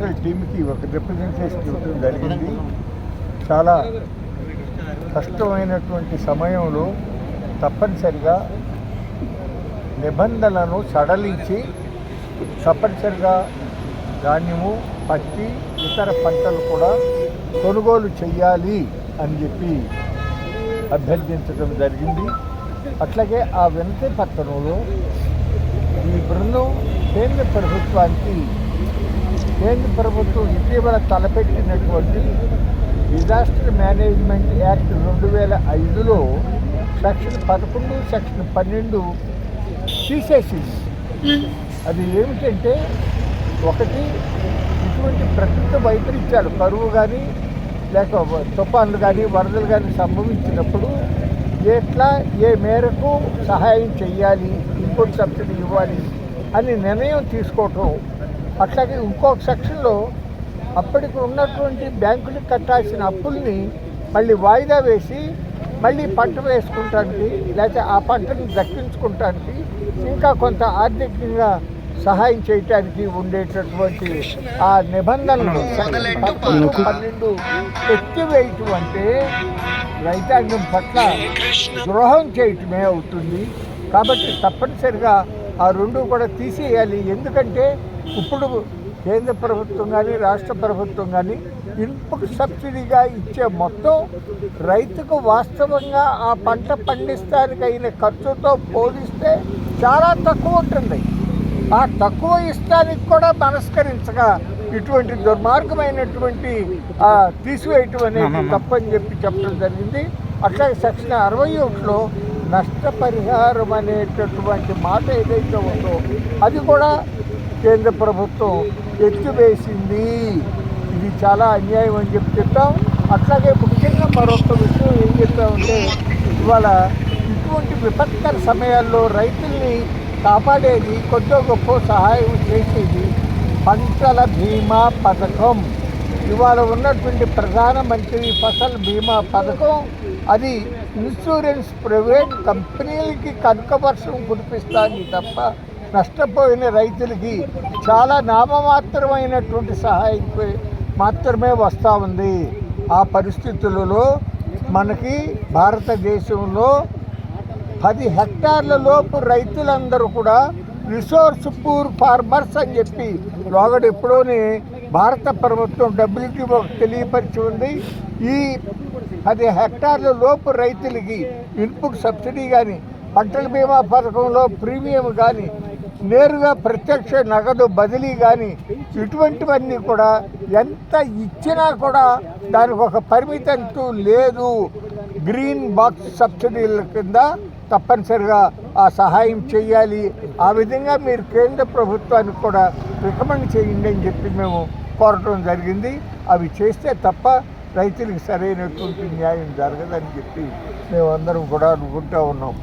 National టీంకి ఒక representation ఇవ్వడం జరిగింది. చాలా కష్టమైనటువంటి సమయంలో తప్పనిసరిగా నిబంధనలను సడలించి తప్పనిసరిగా ధాన్యము పత్తి ఇతర పంటలు కూడా కొనుగోలు చేయాలి అని చెప్పి అభ్యర్థించడం జరిగింది. అట్లాగే ఆ వెనక పట్టణంలో ఈ బృందం కేంద్ర ప్రభుత్వానికి కేంద్ర ప్రభుత్వం ఇటీవల తలపెట్టినటువంటి డిజాస్టర్ మేనేజ్మెంట్ యాక్ట్ రెండు వేల ఐదులో సెక్షన్ పదకొండు సెక్షన్ పన్నెండు తీసేసింది. అది ఏమిటంటే ఒకటి ఇటువంటి ప్రకృతి వైపరీత్యాలు కరువు కానీ లేక తుఫాన్లు కానీ వరదలు కానీ సంభవించినప్పుడు ఎట్లా ఏ మేరకు సహాయం చేయాలి ఇన్పుట్ సబ్సిడీ ఇవ్వాలి అని నిర్ణయం తీసుకోవటం అట్లాగే ఇంకొక సెక్షన్లో అప్పటికి ఉన్నటువంటి బ్యాంకులకు కట్టాల్సిన అప్పుల్ని మళ్ళీ వాయిదా వేసి మళ్ళీ పంట వేసుకుంటానికి లేకపోతే ఆ పంటను దక్కించుకుంటానికి ఇంకా కొంత ఆర్థికంగా సహాయం చేయటానికి ఉండేటటువంటి ఆ నిబంధనలు పన్నెండు ఎత్తివేయటం అంటే రైతాంగం పట్ల ద్రోహం చేయటమే అవుతుంది. కాబట్టి తప్పనిసరిగా ఆ రెండు కూడా తీసేయాలి. ఎందుకంటే ఇప్పుడు కేంద్ర ప్రభుత్వం కానీ రాష్ట్ర ప్రభుత్వం కానీ ఇన్పుట్ సబ్సిడీగా ఇచ్చే మొత్తం రైతుకు వాస్తవంగా ఆ పంట పండిస్తానికి అయిన ఖర్చుతో పోలిస్తే చాలా తక్కువ ఉంటుంది. ఆ తక్కువ ఇష్టానికి కూడా మనస్కరించగా ఇటువంటి దుర్మార్గమైనటువంటి తీసివేయటం అనేది తప్పని చెప్పి చెప్పడం జరిగింది. అట్లాగే సెక్షన్ అరవై ఒకటిలో నష్టపరిహారం అనేటటువంటి మాట ఏదైతే ఉందో అది కూడా కేంద్ర ప్రభుత్వం ఎత్తివేసింది ఇది చాలా అన్యాయం అని చెప్పి చెప్తాం. అట్లాగే ముఖ్యంగా మరొక విషయం ఏం చెప్తామంటే ఇవాళ ఇటువంటి విపత్కర సమయాల్లో రైతుల్ని కాపాడేది కొద్దిగా గొప్ప సహాయం చేసేది పంటల బీమా పథకం. ఇవాళ ఉన్నటువంటి ప్రధానమంత్రి ఫసల్ బీమా పథకం అది ఇన్సూరెన్స్ ప్రైవేట్ కంపెనీలకి కనుక వర్షం కురిపిస్తాను తప్ప నష్టపోయిన రైతులకి చాలా నామమాత్రమైనటువంటి సహాయం మాత్రమే వస్తూ ఉంది. ఆ పరిస్థితులలో మనకి భారతదేశంలో పది హెక్టార్ల లోపు రైతులందరూ కూడా రిసోర్స్ పూర్ ఫార్మర్స్ అని చెప్పి లోగడ ఎప్పుడోనే భారత ప్రభుత్వం డబ్ల్యూటీఓ తెలియపరిచి ఉంది. ఈ పది హెక్టార్ల లోపు రైతులకి ఇన్పుట్ సబ్సిడీ కానీ పంటల బీమా పథకంలో ప్రీమియం కానీ నేరుగా ప్రత్యక్ష నగదు బదిలీ కానీ ఇటువంటివన్నీ కూడా ఎంత ఇచ్చినా కూడా దానికి ఒక పరిమితి అంటూ లేదు. గ్రీన్ బాక్స్ సబ్సిడీల కింద తప్పనిసరిగా ఆ సహాయం చేయాలి. ఆ విధంగా మీరు కేంద్ర ప్రభుత్వానికి కూడా రికమెండ్ చేయండి అని చెప్పి మేము కోరటం జరిగింది. అవి చేస్తే తప్ప రైతులకు సరైనటువంటి న్యాయం జరగదని చెప్పి మేమందరం కూడా అనుకుంటూ ఉన్నాం.